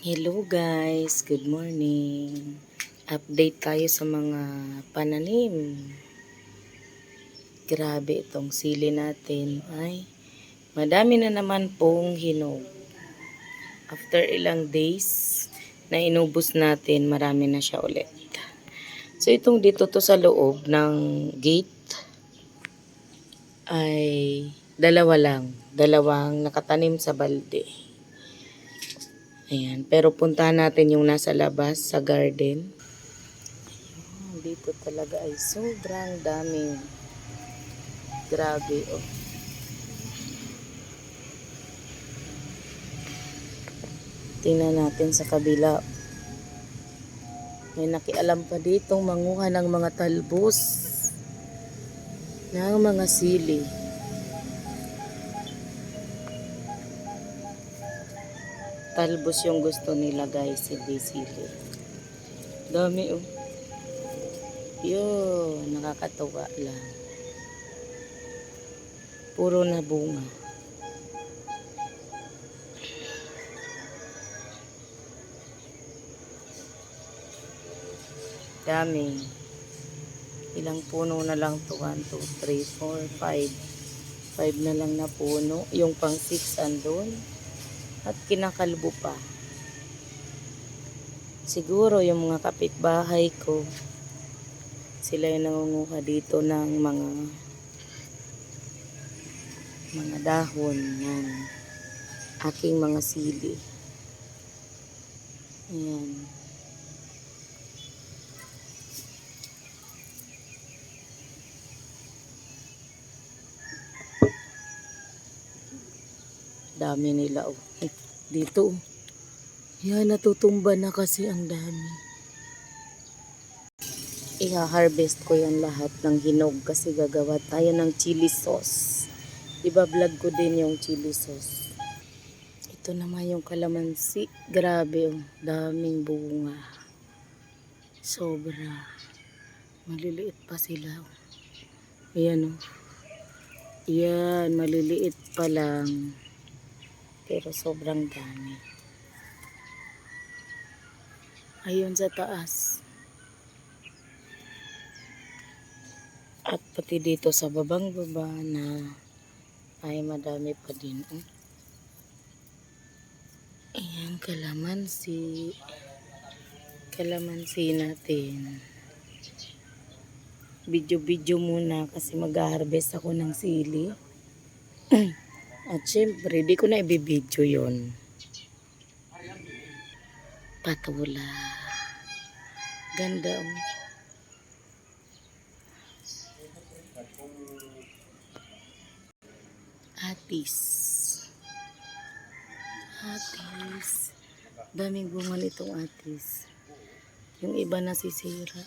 Hello guys, good morning. Update tayo sa mga pananim. Grabe itong sili natin. Ay, madami na naman pong hinog. After ilang days na inubos natin, marami na siya ulit. So itong dito to sa loob ng gate ay dalawa lang. Dalawang nakatanim sa balde. Ayan. Pero puntahan natin yung nasa labas sa garden. Ayan, dito talaga ay sobrang daming. Grabe, oh. Tingnan natin sa kabila. May nakialam pa ditong manguha ng mga talbos ng mga sili. Talbos yung gusto nila guys, hindi sili. Dami oh. Yun, nakakatuwa lang. Puro na bunga. Dami. Ilang puno na lang to? 1, 2, 3, 4, 5. 5 na lang na puno. Yung pang 6 andun. At kinakalbo pa. Siguro yung mga kapitbahay ko, sila yung nangunguha dito ng mga mga dahon ng aking mga sili. Ayan. Dami nila oh. Dito oh. Yan, natutumba na kasi ang dami. Iha-harvest ko yan lahat ng hinog kasi gagawa tayo ng chili sauce. Iba-vlog ko din yung chili sauce. Ito naman yung kalamansi. Grabe, oh. daming bunga. Sobra. Maliliit pa sila. oh. Ayan, oh. Yan, maliliit pa lang. Pero sobrang dami. Ayun sa taas. At pati dito sa babang baba na ay madami pa din. Oh. Ayan, kalamansi. Kalamansi natin. Video-video muna kasi mag-harvest ako ng sili. At syempre, di ko na ibibidyo yon. Patula. Ganda oh. Atis. Atis. Daming bunga nitong atis. Yung iba nasisira.